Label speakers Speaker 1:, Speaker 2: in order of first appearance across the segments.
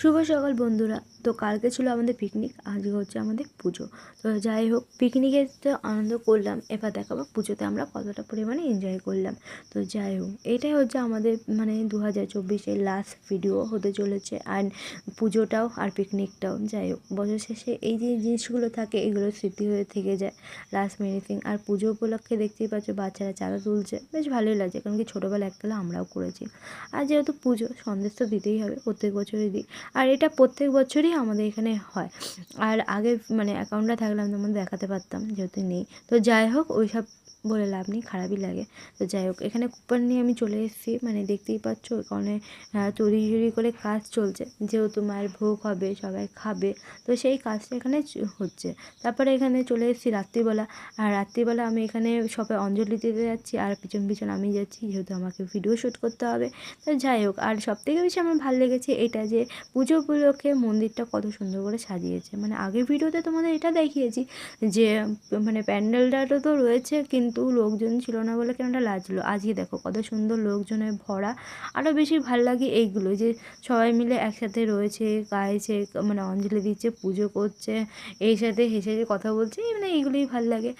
Speaker 1: শুভ সকাল বন্ধুরা। তো কালকে ছিল আমাদের পিকনিক আজকে হচ্ছে আমাদের পুজো। তো যাই হোক পিকনিকে তো আনন্দ করলাম, এবার দেখাবো পুজোতে আমরা কতটা পরিমাণে এনজয় করলাম। তো যাই হোক, এটাই হচ্ছে আমাদের মানে দু হাজার চব্বিশের লাস্ট ভিডিও হতে চলেছে আর পুজোটাও আর পিকনিকটাও যাই হোক, বছর শেষে এই যে জিনিসগুলো থাকে, এগুলো স্মৃতি হয়ে থেকে যায়। লাস্ট মিনিথিং আর পুজো উপলক্ষে দেখতেই পাচ্ছ, বাচ্চারা চাঁদা তুলছে। বেশ ভালোই লাগছে, কারণ কি ছোটোবেলা এককালে আমরাও করেছি। আর যেহেতু পুজো, সন্দেশ তো দিতেই হবে প্রত্যেক বছরই দিই। আর এটা প্রত্যেক বছরই আমাদের এখানে হয়। আর আগে মানে অ্যাকাউন্টটা থাকলে আমি তোমাদের দেখাতে পারতাম, যেহেতু নেই। তো যাই হোক ওই সব বলে লাভ নেই, খারাপই লাগে। তো যাই হোক, এখানে কুপন নিয়ে আমি চলে এসেছি। মানে দেখতেই পাচ্ছ ওখানে তৈরি চুরি করে কাজ চলছে। যেহেতু মায়ের ভোগ হবে, সবাই খাবে। তো সেই কাজটা এখানে হচ্ছে। তারপরে এখানে চলে এসেছি রাত্রিবেলা। আর রাত্রিবেলা আমি এখানে সবাই অঞ্জলি দিতে যাচ্ছি। আর পিছন পিছন আমি যাচ্ছি, যেহেতু আমাকে ভিডিও শ্যুট করতে হবে। তো যাই হোক, আর সবথেকে বেশি আমার ভালো লেগেছে এটা যে, পুজো উপলক্ষে মন্দিরটা কত সুন্দর করে সাজিয়েছে। মানে আগের ভিডিওতে তোমাদের এটা দেখিয়েছি যে মানে প্যান্ডেলটা তো রয়েছে, কিন্তু লোকজন ছিল না বলে কেনটা লাগছিল আজকে দেখো কত সুন্দর লোকজনে ভরা। আরও বেশি ভালো লাগে এইগুলো যে সবাই মিলে একসাথে রয়েছে, গাইছে মানে অঞ্জলি দিচ্ছে, পুজো করছে, এই সাথে হেসে কথা বলছে মানে এইগুলোই ভালো লাগে।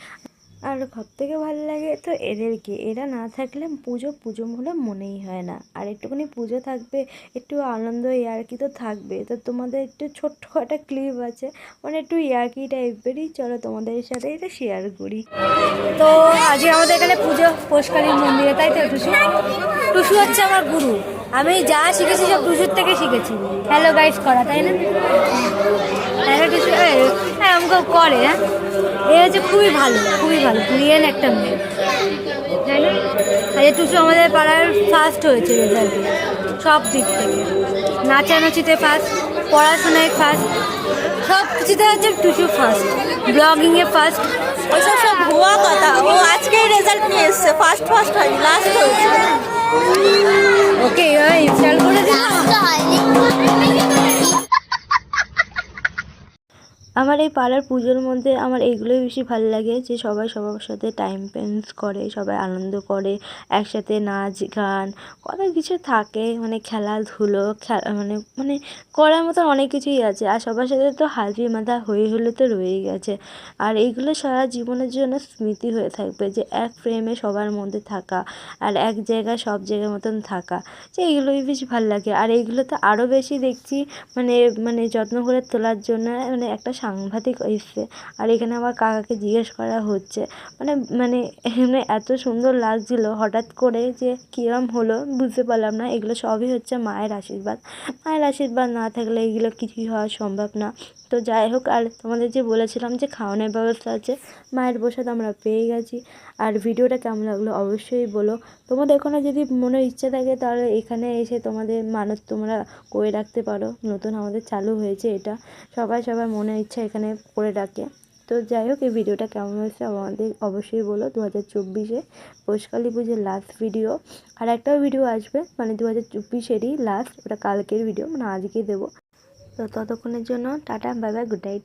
Speaker 1: আর সব থেকে ভালো লাগে তো এদেরকে। এরা না থাকলে পুজো পুজো হলে মনেই হয় না। আর একটুখানি পুজো থাকবে, একটু আনন্দ, ইয়ার্কি তো থাকবে। তো তোমাদের একটু ছোট্ট একটা ক্লিপ আছে মানে একটু ইয়ার্কি টাইপেরই। চলো তোমাদের সাথে এটা শেয়ার করি।
Speaker 2: তো আজকে আমাদের এখানে পুজো পোষকালীন মন্দিরে, তাই তো টুসু? টুসু হচ্ছে আমার গুরু। আমি যা শিখেছি সব টুসুর থেকে শিখেছি। হ্যালো গাইড করা, তাই না? হ্যালো টুসু হ্যাঁ আমাকে করে হ্যাঁ। এ হচ্ছে খুবই ভালো খুবই ভালো ব্রিলিয়েন্ট একটা মেয়ে। তাই না আজকে টুসু আমাদের পাড়ার ফার্স্ট হয়েছে রেজাল্টে সব দিক থেকে। নাচানাচিতে ফার্স্ট পড়াশোনায় ফার্স্ট সব কিছুতে হচ্ছে টুসু ফার্স্ট ব্লগিংয়ে ফার্স্ট
Speaker 3: ওইসব সব ভুয়া কথা। ও আজকেই রেজাল্ট নিয়ে এসছে ফার্স্ট ফার্স্ট হয়নি লাস্ট হয়েছে।
Speaker 2: ওকে ইনস্টল করে দিলাম।
Speaker 1: আমার এই পাড়ার পুজোর মধ্যে আমার এইগুলোই বেশি ভালো লাগে যে সবাই সবার সাথে টাইম স্পেন্ড করে, সবাই আনন্দ করে, একসাথে নাচ, গান, কত কিছু থাকে মানে খেলাধুলো খে- মানে মানে করার মতন অনেক কিছুই আছে। আর সবার সাথে তো হাসি মাথা হই হলে তো রয়েই গেছে। আর এইগুলো সারা জীবনের জন্য স্মৃতি হয়ে থাকবে যে এক ফ্রেমে সবার মধ্যে থাকা আর এক জায়গায় সব জায়গার মতন থাকা, যে এইগুলোই বেশি ভালো লাগে। আর এইগুলো তো আরও বেশি দেখছি মানে মানে যত্ন করে তোলার জন্য মানে একটা সাংঘাতিক এসছে আর এখানে আমার কাকাকে জিজ্ঞেস করা হচ্ছে মানে মানে এখানে এত সুন্দর লাগছিল হঠাৎ করে যে কীরম হলো বুঝতে পারলাম না। এগুলো সবই হচ্ছে মায়ের আশীর্বাদ। মায়ের আশীর্বাদ না থাকলে এগুলো কিছুই হওয়া সম্ভব না। তো যাই হোক, আর তোমাদের যে বলেছিলাম যে খাওয়ানোর ব্যবস্থা আছে, মায়ের প্রসাদ আমরা পেয়ে গেছি। আর ভিডিওটা কেমন লাগল অবশ্যই বলো। তোমাদের কোনো যদি মনের ইচ্ছা থাকে, তাহলে এখানে এসে তোমাদের মানুষ তোমরা করে রাখতে পারো। নতুন আমাদের চালু হয়েছে এটা। সবাই সবার মনের ইচ্ছা এখানে করে ডাকে। তো যাই হোক, এই ভিডিওটা কেমন হয়েছে আমাদের অবশ্যই বলো। দু হাজার চব্বিশে পৌষকালী পুজোর লাস্ট ভিডিও আর একটাও ভিডিও আসবে মানে দু হাজার চব্বিশেরই লাস্ট ওটা কালকের ভিডিও মানে আজকেই দেবো। তো ততক্ষণের জন্য tata bye bye good night